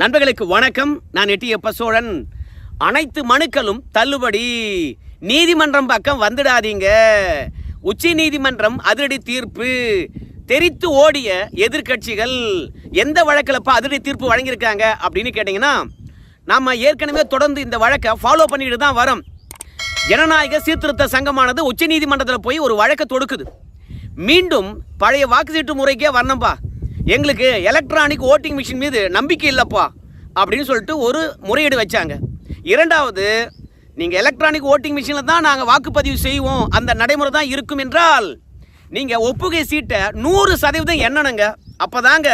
நண்பர்களுக்கு வணக்கம். நான் எட்டியப்ப சோழன். அனைத்து மனுக்களும் தள்ளுபடி. நீதிமன்றம் பக்கம் வந்துடாதீங்க. உச்ச நீதிமன்றம் அதிரடி தீர்ப்பு. தெரித்து ஓடிய எதிர்க்கட்சிகள் எந்த வழக்கில்ப்பா அதிரடி தீர்ப்பு வழங்கியிருக்காங்க அப்படின்னு கேட்டிங்கன்னா நாம் ஏற்கனவே தொடர்ந்து இந்த வழக்கை ஃபாலோ பண்ணிட்டு தான் வரோம். ஜனநாயக சீர்திருத்த சங்கமானது உச்ச நீதிமன்றத்தில் போய் ஒரு வழக்கை தொடுக்குது. மீண்டும் பழைய வாக்குச்சீட்டு முறைக்கே வரணும்ப்பா எங்களுக்கு எலக்ட்ரானிக் ஓட்டிங் மிஷின் மீது நம்பிக்கை இல்லைப்பா அப்படின்னு சொல்லிட்டு ஒரு முறையீடு வச்சாங்க. இரண்டாவது நீங்கள் எலக்ட்ரானிக் ஓட்டிங் மிஷினில் தான் நாங்கள் வாக்குப்பதிவு செய்வோம். அந்த நடைமுறை தான் இருக்கும் என்றால் நீங்கள் ஒப்புகை சீட்டை நூறு சதவீதம் எண்ணணுங்க. அப்போ தாங்க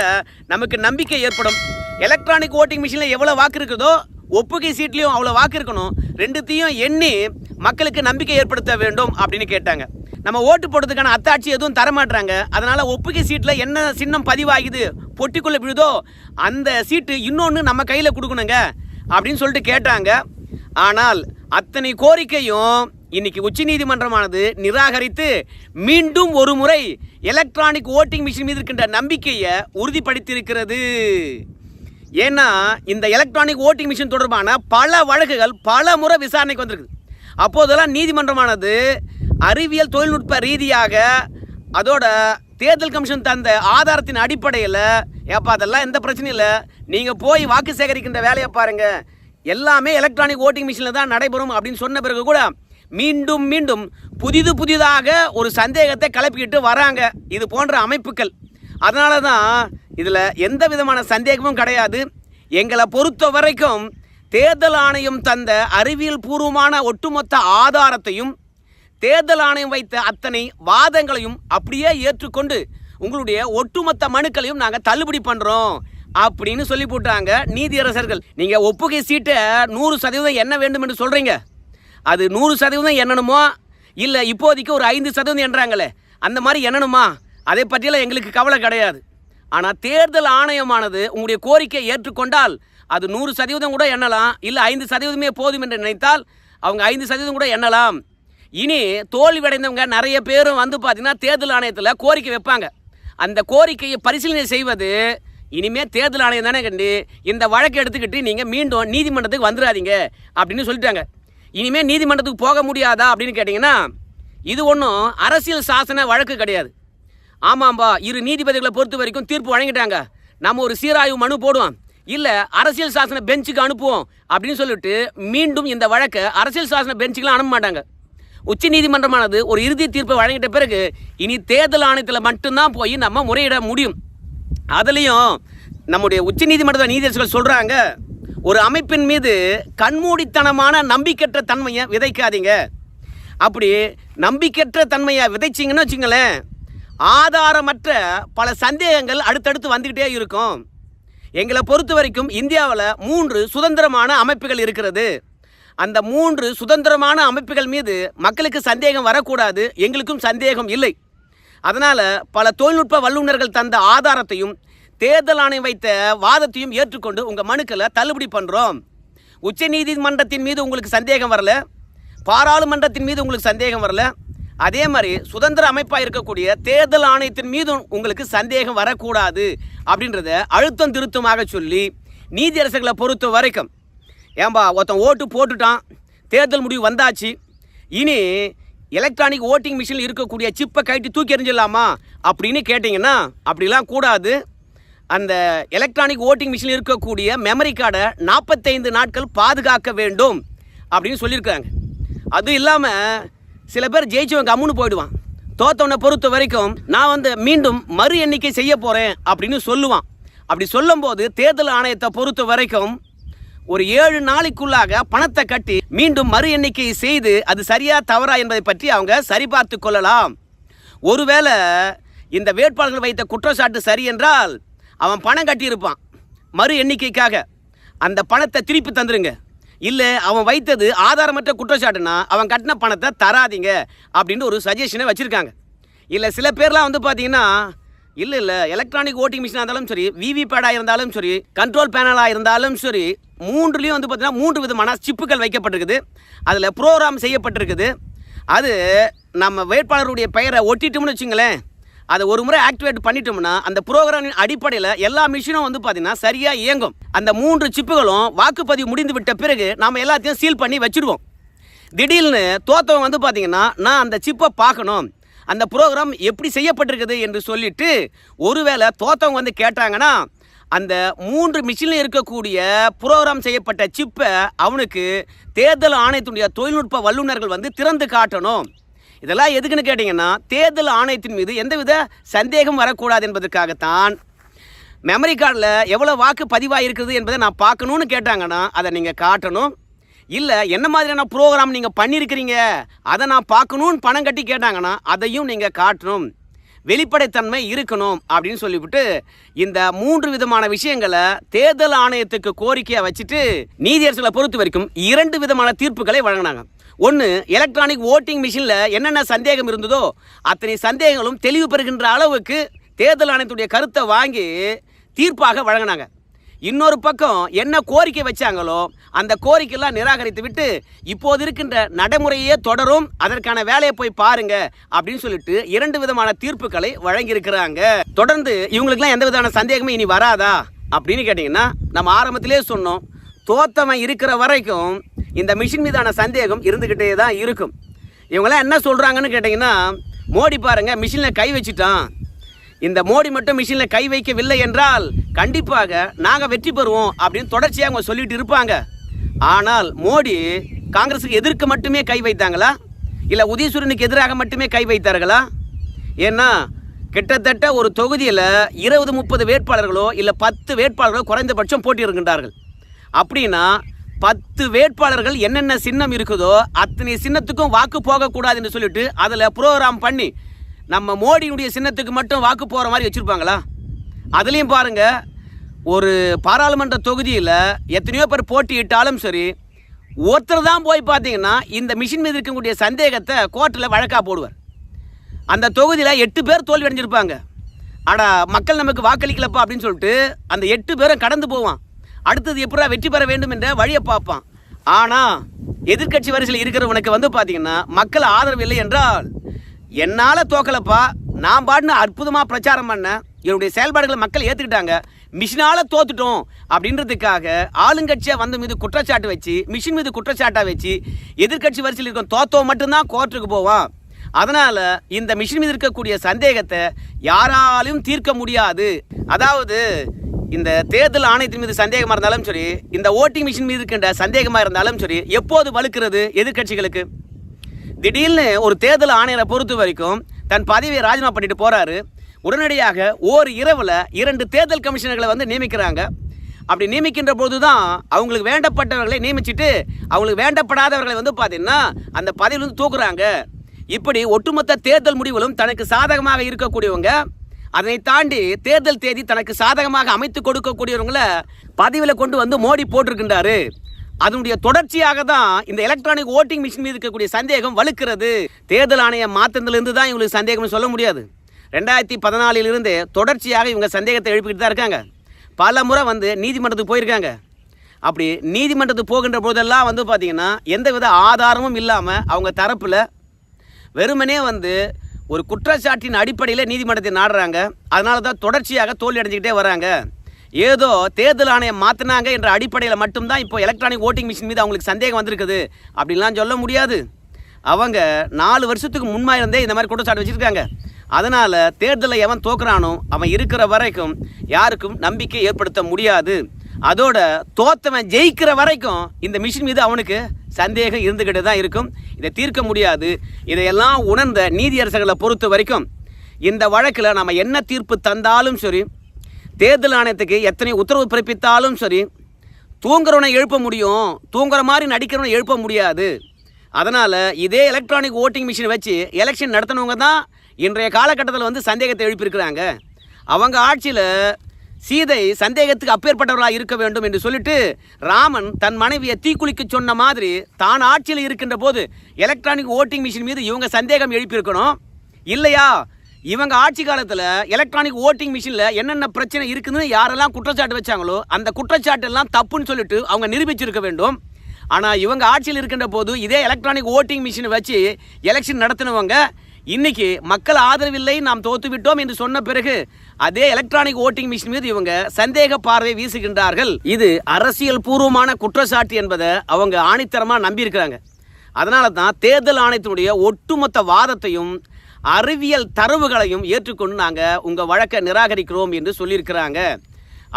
நமக்கு நம்பிக்கை ஏற்படும். எலக்ட்ரானிக் ஓட்டிங் மிஷினில் எவ்வளோ வாக்கு இருக்குதோ ஒப்புகை சீட்லேயும் அவ்வளோ வாக்கு இருக்கணும். ரெண்டுத்தையும் எண்ணி மக்களுக்கு நம்பிக்கை ஏற்படுத்த வேண்டும் அப்படின்னு கேட்டாங்க. நம்ம ஓட்டு போடுறதுக்கான அத்தாட்சி எதுவும் தர அதனால் ஒப்புகை சீட்டில் என்ன சின்னம் பதிவாகுது பொட்டிக்குள்ளே விழுதோ அந்த சீட்டு இன்னொன்று நம்ம கையில் கொடுக்கணுங்க அப்படின்னு சொல்லிட்டு கேட்டாங்க. ஆனால் அத்தனை கோரிக்கையும் இன்னைக்கு உச்சநீதிமன்றமானது நிராகரித்து மீண்டும் ஒரு முறை எலக்ட்ரானிக் ஓட்டிங் மிஷின் மீது இருக்கின்ற நம்பிக்கையை உறுதிப்படுத்தியிருக்கிறது. ஏன்னா இந்த எலக்ட்ரானிக் ஓட்டிங் மிஷின் தொடர்பான பல வழக்குகள் பல முறை விசாரணைக்கு வந்திருக்கு அப்போதெல்லாம் நீதிமன்றமானது அறிவியல் தொழில்நுட்ப ரீதியாக அதோட தேர்தல் கமிஷன் தந்த ஆதாரத்தின் அடிப்படையில் ஏப்பா அதெல்லாம் எந்த பிரச்சனையும் இல்லை. நீங்கள் போய் வாக்கு சேகரிக்கின்ற வேலையை பாருங்க. எல்லாமே எலக்ட்ரானிக் ஓட்டிங் மிஷினில் தான் நடைபெறும் அப்படின்னு சொன்ன பிறகு கூட மீண்டும் மீண்டும் புதிது புதிதாக ஒரு சந்தேகத்தை கிளப்பிக்கிட்டு வராங்க. இது போன்ற அமைப்புகள். அதனால தான் இதில் எந்த விதமான சந்தேகமும் கிடையாது. எங்களை பொறுத்த வரைக்கும் தேர்தல் ஆணையம் தந்த அறிவியல் பூர்வமான ஒட்டுமொத்த ஆதாரத்தையும் தேர்தல் ஆணையம் வைத்த அத்தனை வாதங்களையும் அப்படியே ஏற்றுக்கொண்டு உங்களுடைய ஒட்டுமொத்த மனுக்களையும் நாங்கள் தள்ளுபடி பண்ணுறோம் அப்படின்னு சொல்லி போட்டாங்க நீதியரசர்கள். நீங்கள் ஒப்புகை சீட்டை நூறு சதவீதம் என்ன வேண்டும் என்று சொல்கிறீங்க அது நூறு சதவீதம் என்னணுமோ இல்லை இப்போதைக்கு ஒரு ஐந்து சதவீதம் என்றாங்களே அந்த மாதிரி என்னணுமா அதை பற்றியெல்லாம் எங்களுக்கு கவலை கிடையாது. ஆனால் தேர்தல் ஆணையமானது உங்களுடைய கோரிக்கையை ஏற்றுக்கொண்டால் அது நூறு சதவீதம் கூட எண்ணலாம் இல்லை ஐந்து சதவீதமே போதும் என்று நினைத்தால் அவங்க ஐந்து சதவீதம் கூட எண்ணலாம். இனி தோல்வியடைந்தவங்க நிறைய பேரும் வந்து பார்த்தீங்கன்னா தேர்தல் ஆணையத்தில் கோரிக்கை வைப்பாங்க. அந்த கோரிக்கையை பரிசீலனை செய்வது இனிமேல் தேர்தல் ஆணையம் தானே கண்டு. இந்த வழக்கை எடுத்துக்கிட்டு நீங்கள் மீண்டும் நீதிமன்றத்துக்கு வந்துடாதீங்க அப்படின்னு சொல்லிட்டாங்க. இனிமேல் நீதிமன்றத்துக்கு போக முடியாதா அப்படின்னு கேட்டிங்கன்னா இது ஒன்றும் அரசியல் சாசன வழக்கு கிடையாது. ஆமாம்பா இரு நீதிபதிகளை பொறுத்த வரைக்கும் தீர்ப்பு வழங்கிட்டாங்க. நம்ம ஒரு சீராய்வு மனு போடுவோம். இல்லை அரசியல் சாசன பெஞ்சுக்கு அனுப்புவோம் அப்படின்னு சொல்லிட்டு மீண்டும் இந்த வழக்கை அரசியல் சாசன பெஞ்சுக்கெலாம் அனுப்ப மாட்டாங்க. உச்ச நீதிமன்றமானது ஒரு இறுதி தீர்ப்பை வழங்கிட்ட பிறகு இனி தேர்தல் ஆணையத்தில் மட்டும்தான் போய் நம்ம முறையிட முடியும். அதுலேயும் நம்முடைய உச்ச நீதிமன்ற நீதியரசர்கள் சொல்கிறாங்க ஒரு அமைப்பின் மீது கண்மூடித்தனமான நம்பிக்கற்ற தன்மையை விதைக்காதீங்க. அப்படி நம்பிக்கற்ற தன்மையை விதைச்சிங்கன்னு வச்சுங்களேன் ஆதாரமற்ற பல சந்தேகங்கள் அடுத்தடுத்து வந்துக்கிட்டே இருக்கும். எங்களை பொறுத்த வரைக்கும் இந்தியாவில் மூன்று சுதந்திரமான அமைப்புகள் இருக்கிறது. அந்த மூன்று சுதந்திரமான அமைப்புகள் மீது மக்களுக்கு சந்தேகம் வரக்கூடாது எங்களுக்கும் சந்தேகம் இல்லை. அதனால் பல தொழில்நுட்ப வல்லுநர்கள் தந்த ஆதாரத்தையும் தேர்தல் ஆணையம் வைத்த வாதத்தையும் ஏற்றுக்கொண்டு உங்கள் மனுக்களை தள்ளுபடி பண்ணுறோம் உச்ச நீதிமன்றத்தின் மீது உங்களுக்கு சந்தேகம் வரல பாராளுமன்றத்தின் மீது உங்களுக்கு சந்தேகம் வரல. அதே மாதிரி சுதந்திர அமைப்பாக இருக்கக்கூடிய தேர்தல் ஆணையத்தின் மீதும் உங்களுக்கு சந்தேகம் வரக்கூடாது அப்படின்றத அழுத்தம் திருத்தமாக சொல்லி நீதியரசர்களை பொறுத்த வரைக்கும் ஏன்பா ஒருத்தன் ஓட்டு போட்டுட்டான். தேர்தல் முடிவு வந்தாச்சு. இனி எலக்ட்ரானிக் ஓட்டிங் மிஷினில் இருக்கக்கூடிய சிப்பை கழட்டி தூக்கி எறிஞ்சிடலாமா? அப்படின்னு கேட்டிங்கன்னா அப்படிலாம் கூடாது. அந்த எலக்ட்ரானிக் ஓட்டிங் மிஷினில் இருக்கக்கூடிய மெமரி கார்டை நாற்பத்தைந்து நாட்கள் பாதுகாக்க வேண்டும் அப்படின்னு சொல்லியிருக்காங்க. அது இல்லாமல் சில பேர் ஜெயிச்சவன் கம்முன்னு போயிடுவான். தோத்தவனை பொறுத்த வரைக்கும் நான் வந்து மீண்டும் மறு எண்ணிக்கை செய்ய போகிறேன் அப்படின்னு சொல்லுவான். அப்படி சொல்லும்போது தேர்தல் ஆணையத்தை பொறுத்த வரைக்கும் ஒரு ஏழு நாளைக்குள்ளாக பணத்தை கட்டி மீண்டும் மறு எண்ணிக்கை செய்து அது சரியா தவறா என்பதை பற்றி அவங்க சரிபார்த்து கொள்ளலாம். ஒருவேளை இந்த வேட்பாளர்கள் வைத்த குற்றச்சாட்டு சரி என்றால் அவன் பணம் கட்டியிருப்பான் மறு எண்ணிக்கைக்காக. அந்த பணத்தை திருப்பி தந்துருங்க. இல்லை அவன் வைத்தது ஆதாரமற்ற குற்றச்சாட்டுனா அவன் கட்டின பணத்தை தராதீங்க அப்படின்னு ஒரு சஜஷனை வச்சுருக்காங்க. இல்லை சில பேர்லாம் வந்து பார்த்தீங்கன்னா இல்லை இல்லை. எலக்ட்ரானிக் ஓட்டிங் மிஷினாக இருந்தாலும் சரி விவிபேடாக இருந்தாலும் சரி கண்ட்ரோல் பேனலாக இருந்தாலும் சரி மூன்றுலேயும் வந்து பார்த்தீங்கன்னா மூன்று விதமான சிப்புகள் வைக்கப்பட்டிருக்குது. அதில் ப்ரோக்ராம் செய்யப்பட்டிருக்குது. அது நம்ம வேட்பாளருடைய பெயரை ஒட்டிட்டோம்னு வச்சுங்களேன் அதை ஒரு முறை ஆக்டிவேட் பண்ணிட்டோம்னா அந்த ப்ரோக்ராமின் அடிப்படையில் எல்லா மிஷினும் வந்து பார்த்தீங்கன்னா சரியாக இயங்கும். அந்த மூன்று சிப்புகளும் வாக்குப்பதிவு முடிந்து விட்ட பிறகு நாம் எல்லாத்தையும் சீல் பண்ணி வச்சுடுவோம் திடீர்னு தோத்தவன் வந்து பார்த்தீங்கன்னா நான் அந்த சிப்பை பார்க்கணும். அந்த ப்ரோக்ராம் எப்படி செய்யப்பட்டிருக்குது என்று சொல்லிட்டு ஒருவேளை தோத்தவங்க வந்து கேட்டாங்கன்னா அந்த மூன்று மிஷினில் இருக்கக்கூடிய ப்ரோக்ராம் செய்யப்பட்ட சிப்பை அவனுக்கு தேர்தல் ஆணையத்தினுடைய தொழில்நுட்ப வல்லுநர்கள் வந்து திறந்து காட்டணும். இதெல்லாம் எதுக்குன்னு கேட்டிங்கன்னா தேர்தல் ஆணையத்தின் மீது எந்தவித சந்தேகம் வரக்கூடாது என்பதற்காகத்தான். மெமரி கார்டில் எவ்வளோ வாக்கு பதிவாயிருக்குது என்பதை நான் பார்க்கணுன்னு கேட்டாங்கன்னா அதை நீங்கள் காட்டணும். இல்லை என்ன மாதிரியான ப்ரோக்ராம் நீங்கள் பண்ணியிருக்கிறீங்க அதை நான் பார்க்கணுன்னு பணம் கட்டி கேட்டாங்கன்னா அதையும் நீங்கள் காட்டணும். வெளிப்படைத்தன்மை இருக்கணும் அப்படின்னு சொல்லிவிட்டு இந்த மூன்று விதமான விஷயங்களை தேர்தல் ஆணையத்துக்கு கோரிக்கையை வச்சுட்டு நீதியரசுகளை பொறுத்த வரைக்கும் இரண்டு விதமான தீர்ப்புகளை வழங்கினாங்க. ஒன்று எலக்ட்ரானிக் ஓட்டிங் மிஷினில் என்னென்ன சந்தேகம் இருந்ததோ அத்தனை சந்தேகங்களும் தெளிவு பெறுகின்ற அளவுக்கு தேர்தல் ஆணையத்துடைய கருத்தை வாங்கி தீர்ப்பாக வழங்கினாங்க. இன்னொரு பக்கம் என்ன கோரிக்கை வச்சாங்களோ அந்த கோரிக்கையெல்லாம் நிராகரித்து விட்டு இப்போது இருக்கின்ற நடைமுறையே தொடரும் அதற்கான வேலையை போய் பாருங்க அப்படின்னு சொல்லிட்டு இரண்டு விதமான தீர்ப்புகளை வழங்கியிருக்கிறாங்க. தொடர்ந்து இவங்களுக்குலாம் எந்த விதமான சந்தேகமும் இனி வராதா? அப்படின்னு கேட்டிங்கன்னா நம்ம ஆரம்பத்திலே சொன்னோம் தோத்தவன் இருக்கிற வரைக்கும் இந்த மிஷின் மீதான சந்தேகம் இருந்துக்கிட்டே தான் இருக்கும். இவங்கெல்லாம் என்ன சொல்கிறாங்கன்னு கேட்டிங்கன்னா மோடி பாருங்கள் மிஷினில் கை வச்சுட்டான். இந்த மோடி மட்டும் மிஷினில் கை வைக்கவில்லை என்றால் கண்டிப்பாக நாங்கள் வெற்றி பெறுவோம் அப்படின்னு தொடர்ச்சியாக அவங்க சொல்லிட்டு இருப்பாங்க. ஆனால் மோடி காங்கிரஸுக்கு எதிர்க்க மட்டுமே கை வைத்தாங்களா? இல்லை உதயசூரனுக்கு எதிராக மட்டுமே கை வைத்தார்களா? ஏன்னா கிட்டத்தட்ட ஒரு தொகுதியில் இருபது முப்பது வேட்பாளர்களோ இல்லை பத்து வேட்பாளர்களோ குறைந்தபட்சம் போட்டியிருக்கின்றார்கள் அப்படின்னா பத்து வேட்பாளர்கள் என்னென்ன சின்னம் இருக்குதோ அத்தனை சின்னத்துக்கும் வாக்கு போகக்கூடாதுன்னு சொல்லிட்டு அதில் ப்ரோக்ராம் பண்ணி நம்ம மோடியுடைய சின்னத்துக்கு மட்டும் வாக்கு போகிற மாதிரி வச்சுருப்பாங்களா? அதுலேயும் பாருங்கள் ஒரு பாராளுமன்ற தொகுதியில் எத்தனையோ பேர் போட்டியிட்டாலும் சரி ஒருத்தர் தான் போய் பார்த்தீங்கன்னா இந்த மிஷின் மீது இருக்கக்கூடிய சந்தேகத்தை கோர்ட்டில் வழக்காக போடுவார். அந்த தொகுதியில் எட்டு பேர் தோல்வி அடைஞ்சிருப்பாங்க. அடா மக்கள் நமக்கு வாக்களிக்கலப்பா அப்படின்னு சொல்லிட்டு அந்த எட்டு பேரும் கடந்து போவான். அடுத்தது எப்படா வெற்றி பெற வேண்டும் என்ற வழியை பார்ப்பான். ஆனால் எதிர்க்கட்சி வரிசையில் இருக்கிறவனுக்கு வந்து பார்த்தீங்கன்னா மக்கள் ஆதரவு இல்லை என்றால் என்னால் தோக்கலப்பா. நான் பாட்டுன்னு அற்புதமாக பிரச்சாரம் பண்ணேன் என்னுடைய செயல்பாடுகளை மக்கள் ஏற்றுக்கிட்டாங்க மிஷினால் தோத்துட்டோம். அப்படின்றதுக்காக ஆளுங்கட்சியாக வந்த மீது குற்றச்சாட்டு வச்சு மிஷின் மீது குற்றச்சாட்டாக வச்சு எதிர்க்கட்சி வரிசையில் இருக்கும் தோத்தவன் மட்டும்தான் கோர்ட்டுக்கு போவான் அதனால் இந்த மிஷின் மீது இருக்கக்கூடிய சந்தேகத்தை யாராலையும் தீர்க்க முடியாது. அதாவது இந்த தேர்தல் ஆணையத்தின் மீது சந்தேகமாக இருந்தாலும் சரி இந்த ஓட்டிங் மிஷின் மீது இருக்கின்ற சந்தேகமாக இருந்தாலும் சரி எப்போது வலுக்கிறது எதிர்க்கட்சிகளுக்கு? திடீர்னு ஒரு தேர்தல் ஆணையரை பொறுத்த வரைக்கும் தன் பதவியை ராஜினாமா பண்ணிட்டு போறாரு. உடனடியாக ஓர் இரவில் இரண்டு தேர்தல் கமிஷனர்களை வந்து நியமிக்கிறாங்க. அப்படி நியமிக்கின்ற போது தான் அவங்களுக்கு வேண்டப்பட்டவர்களை நியமிச்சிட்டு அவங்களுக்கு வேண்டப்படாதவர்களை வந்து பார்த்தீங்கன்னா அந்த பதவியிலிருந்து தூக்குறாங்க. இப்படி ஒட்டுமொத்த தேர்தல் முடிவுகளும் தனக்கு சாதகமாக இருக்கக்கூடியவங்க அதனை தாண்டி தேர்தல் தேதி தனக்கு சாதகமாக அமைத்து கொடுக்கக்கூடியவங்களை பதவியில் கொண்டு வந்து மோடி போட்டிருக்கின்றாரு. அதனுடைய தொடர்ச்சியாக தான் இந்த எலக்ட்ரானிக் ஓட்டிங் மிஷின் மீது இருக்கக்கூடிய சந்தேகம் வலுக்கிறது. தேர்தல் ஆணையம் மாற்றத்திலிருந்து தான் இவங்களுக்கு சந்தேகம்னு சொல்ல முடியாது. ரெண்டாயிரத்தி பதினாலிலிருந்து தொடர்ச்சியாக இவங்க சந்தேகத்தை எழுப்பிக்கிட்டு தான் இருக்காங்க. பல முறை வந்து நீதிமன்றத்துக்கு போயிருக்காங்க. அப்படி நீதிமன்றத்துக்கு போகின்ற போதெல்லாம் வந்து பார்த்திங்கன்னா எந்தவித ஆதாரமும் இல்லாமல் அவங்க தரப்பில் வெறுமனே வந்து ஒரு குற்றச்சாட்டின் அடிப்படையில் நீதிமன்றத்தை நாடுறாங்க. அதனால தான் தொடர்ச்சியாக தோல்வி அடைஞ்சிக்கிட்டே வராங்க. ஏதோ தேர்தல் ஆணையம் மாற்றினாங்க என்ற அடிப்படையில் மட்டும்தான் இப்போ எலக்ட்ரானிக் ஓட்டிங் மிஷின் மீது அவங்களுக்கு சந்தேகம் வந்திருக்குது. அப்படின்லாம் சொல்ல முடியாது. அவங்க நாலு வருஷத்துக்கு முன்மா இருந்தே இந்த மாதிரி குற்றச்சாட்டு வச்சுருக்காங்க. அதனால் தேர்தலில் எவன் தோக்குறானோ அவன் இருக்கிற வரைக்கும் யாருக்கும் நம்பிக்கை ஏற்படுத்த முடியாது. அதோட தோத்தவன் ஜெயிக்கிற வரைக்கும் இந்த மிஷின் மீது அவனுக்கு சந்தேகம் இருந்துக்கிட்டு தான் இருக்கும். இதை தீர்க்க முடியாது. இதையெல்லாம் உணர்ந்த நீதியரசர்களை பொறுத்த வரைக்கும் இந்த வழக்கில் நம்ம என்ன தீர்ப்பு தந்தாலும் சரி தேர்தல் ஆணையத்துக்கு எத்தனை உத்தரவு பிறப்பித்தாலும் சரி தூங்குறவனை எழுப்ப முடியும். தூங்குற மாதிரி நடிக்கிறவனை எழுப்ப முடியாது. அதனால் இதே எலக்ட்ரானிக் ஓட்டிங் மிஷின் வச்சு எலெக்ஷன் நடத்தினவங்க தான் இன்றைய காலகட்டத்தில் வந்து சந்தேகத்தை எழுப்பியிருக்கிறாங்க. அவங்க ஆட்சியில் சீதை சந்தேகத்துக்கு அப்பேற்பட்டவர்களாக இருக்க வேண்டும் என்று சொல்லிட்டு ராமன் தன் மனைவியை தீக்குளிக்க சொன்ன மாதிரி தான் ஆட்சியில் இருக்கின்ற போது எலக்ட்ரானிக் ஓட்டிங் மிஷின் மீது இவங்க சந்தேகம் எழுப்பியிருக்கணும். இல்லையா? இவங்க ஆட்சி காலத்தில் எலக்ட்ரானிக் ஓட்டிங் மிஷினில் என்னென்ன பிரச்சனை இருக்குதுன்னு யாரெல்லாம் குற்றச்சாட்டு வச்சாங்களோ அந்த குற்றச்சாட்டு எல்லாம் தப்புன்னு சொல்லிட்டு அவங்க நிரூபிச்சிருக்க வேண்டும். ஆனால் இவங்க ஆட்சியில் இருக்கின்ற போது இதே எலக்ட்ரானிக் ஓட்டிங் மிஷினை வச்சு எலெக்ஷன் நடத்தினவங்க இன்னைக்கு மக்கள் ஆதரவில்லை நாம் தோத்து விட்டோம் என்று சொன்ன பிறகு அதே எலக்ட்ரானிக் ஓட்டிங் மிஷின் மீது இவங்க சந்தேக பார்வை வீசுகின்றார்கள். இது அரசியல் பூர்வமான குற்றச்சாட்டு என்பதை அவங்க ஆணித்தரமாக நம்பியிருக்கிறாங்க. அதனால தான் தேர்தல் ஆணையத்தினுடைய ஒட்டுமொத்த வாதத்தையும் அறிவியல் தரவுகளையும் ஏற்றுக்கொண்டு நாங்கள் உங்கள் வழக்கை நிராகரிக்கிறோம் என்று சொல்லியிருக்கிறாங்க.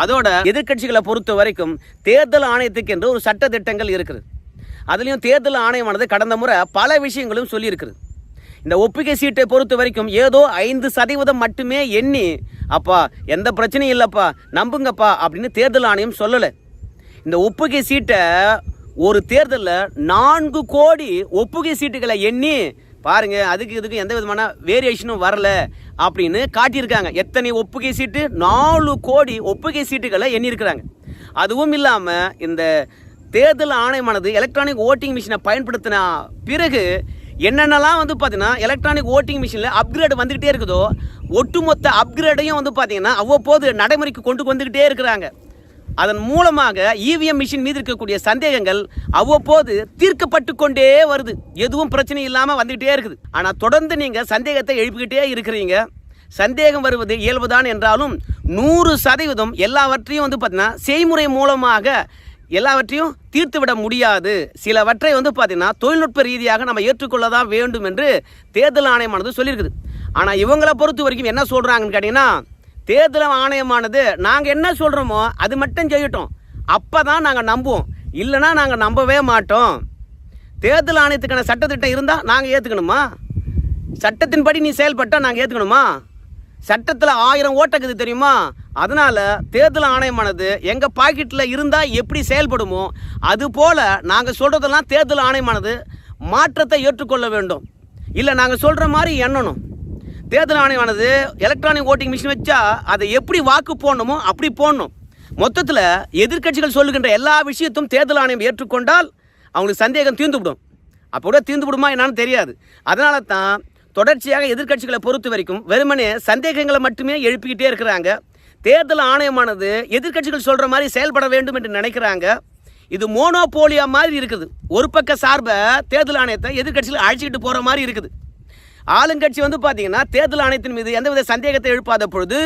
அதோட எதிர்க்கட்சிகளை பொறுத்த வரைக்கும் தேர்தல் ஆணையத்துக்கு என்று ஒரு சட்ட திட்டங்கள் இருக்குது. அதுலேயும் தேர்தல் ஆணையமானது கடந்த முறை பல விஷயங்களும் சொல்லியிருக்குது இந்த ஒப்புகை சீட்டை பொறுத்த வரைக்கும் ஏதோ ஐந்து சதவீதம் மட்டுமே எண்ணி அப்பா எந்த பிரச்சனையும் இல்லைப்பா நம்புங்கப்பா அப்படின்னு தேர்தல் ஆணையம் சொல்லலை. இந்த ஒப்புகை சீட்டை ஒரு தேர்தலில் நான்கு கோடி ஒப்புகை சீட்டுகளை எண்ணி பாருங்க அதுக்கு இதுக்கு எந்த விதமான வேரியேஷனும் வரல அப்படின்னு காட்டியிருக்காங்க. எத்தனை ஒப்புகை சீட்டு? நாலு கோடி ஒப்புகை சீட்டுகளை எண்ணியிருக்கிறாங்க. அதுவும் இல்லாமல் இந்த தேர்தல் ஆணையமானது எலக்ட்ரானிக் ஓட்டிங் மிஷினை பயன்படுத்தின பிறகு என்னென்னலாம் வந்து பார்த்தீங்கன்னா எலக்ட்ரானிக் ஓட்டிங் மிஷினில் அப்கிரேட் வந்துக்கிட்டே இருக்குதோ ஒட்டுமொத்த அப்கிரேடையும் வந்து பார்த்தீங்கன்னா அவ்வப்போது நடைமுறைக்கு கொண்டு வந்துக்கிட்டே இருக்கிறாங்க. அதன் மூலமாக இவிஎம் மிஷின் மீது இருக்கக்கூடிய சந்தேகங்கள் அவ்வப்போது தீர்க்கப்பட்டு கொண்டே வருது. எதுவும் பிரச்சனை இல்லாமல் வந்துகிட்டே இருக்குது. ஆனால் தொடர்ந்து நீங்கள் சந்தேகத்தை எழுப்பிக்கிட்டே இருக்கிறீங்க. சந்தேகம் வருவது இயல்புதான் என்றாலும் நூறு சதவீதம் எல்லாவற்றையும் வந்து பார்த்தீங்கன்னா செய்முறை மூலமாக எல்லாவற்றையும் தீர்த்து விட முடியாது. சிலவற்றை வந்து பார்த்தீங்கன்னா தொழில்நுட்ப ரீதியாக நம்ம ஏற்றுக்கொள்ள தான் வேண்டும் என்று தேர்தல் ஆணையமானது சொல்லியிருக்குது. ஆனால் இவங்களை பொறுத்த வரைக்கும் என்ன சொல்கிறாங்கன்னு கேட்டிங்கன்னா தேர்தல் ஆணையமானது நாங்கள் என்ன சொல்கிறோமோ அது மட்டும் செய்யட்டும். அப்போ தான் நாங்கள் நம்புவோம். இல்லைன்னா நாங்கள் நம்பவே மாட்டோம். தேர்தல் ஆணையத்துக்கான சட்டத்திட்டம் இருந்தால் நாங்கள் ஏற்றுக்கணுமா சட்டத்தின்படி நீ செயல்பட்டால் நாங்கள் ஏற்றுக்கணுமா சட்டத்தில் ஆயிரம் ஓட்டக்குது தெரியுமா? அதனால் தேர்தல் ஆணையமானது எங்கள் பாக்கெட்டில் இருந்தால் எப்படி செயல்படுமோ அது போல் நாங்கள் சொல்கிறதெல்லாம் தேர்தல் ஆணையமானது மாற்றத்தை ஏற்றுக்கொள்ள வேண்டும். இல்லை நாங்கள் சொல்கிற மாதிரி எண்ணணும். தேர்தல் ஆணையமானது எலக்ட்ரானிக் ஓட்டிங் மிஷின் வச்சா அதை எப்படி வாக்கு போடணுமோ அப்படி போடணும். மொத்தத்தில் எதிர்க்கட்சிகள் சொல்லுகின்ற எல்லா விஷயத்தும் தேர்தல் ஆணையம் ஏற்றுக்கொண்டால் அவங்களுக்கு சந்தேகம் தீர்ந்துவிடும். அப்போ கூட தீர்ந்து விடுமா என்னான்னு தெரியாது. அதனால தான் தொடர்ச்சியாக எதிர்க்கட்சிகளை பொறுத்த வரைக்கும் வெறுமனே சந்தேகங்களை மட்டுமே எழுப்பிக்கிட்டே இருக்கிறாங்க. தேர்தல் ஆணையமானது எதிர்க்கட்சிகள் சொல்கிற மாதிரி செயல்பட வேண்டும் என்று நினைக்கிறாங்க. இது மோனோபோலியா மாதிரி இருக்குது. ஒரு பக்க சார்பை தேர்தல் ஆணையத்தை எதிர்க்கட்சிகள் அழைச்சிக்கிட்டு போகிற மாதிரி இருக்குது. ஆளுங்கட்சி வந்து பார்த்தீங்கன்னா தேர்தல் ஆணையத்தின் மீது எந்தவித சந்தேகத்தை எழுப்பாத பொழுது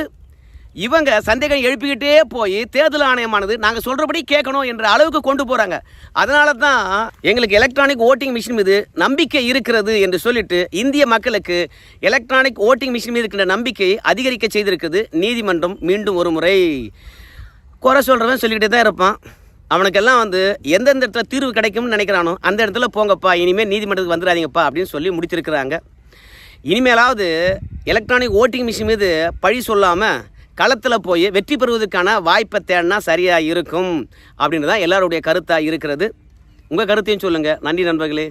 இவங்க சந்தேகம் எழுப்பிக்கிட்டே போய் தேர்தல் ஆணையமானது நாங்கள் சொல்கிறபடி கேட்கணும் என்ற அளவுக்கு கொண்டு போகிறாங்க அதனால தான் எங்களுக்கு எலக்ட்ரானிக் ஓட்டிங் மிஷின் மீது நம்பிக்கை இருக்கிறது என்று சொல்லிட்டு இந்திய மக்களுக்கு எலக்ட்ரானிக் ஓட்டிங் மிஷின் மீது இருக்கின்ற நம்பிக்கையை அதிகரிக்க செய்திருக்குது. நீதிமன்றம் மீண்டும் ஒரு முறை குறை சொல்கிறவன் சொல்லிக்கிட்டே தான் இருப்பான். அவனுக்கெல்லாம் வந்து எந்தெந்த இடத்துல தீர்வு கிடைக்கும்னு நினைக்கிறானோ அந்த இடத்துல போங்கப்பா இனிமேல் நீதிமன்றத்துக்கு வந்துடாதீங்கப்பா அப்படின்னு சொல்லி முடிச்சிருக்கிறாங்க. இனிமேலாவது எலக்ட்ரானிக் ஓட்டிங் மிஷின் மீது பழி சொல்லாமல் களத்தில் போய் வெற்றி பெறுவதற்கான வாய்ப்பை தேடினா சரியாக இருக்கும். அப்படின்னு தான் எல்லாருடைய கருத்தாக இருக்கிறது. உங்கள் கருத்தையும் சொல்லுங்கள் நன்றி நண்பர்களே.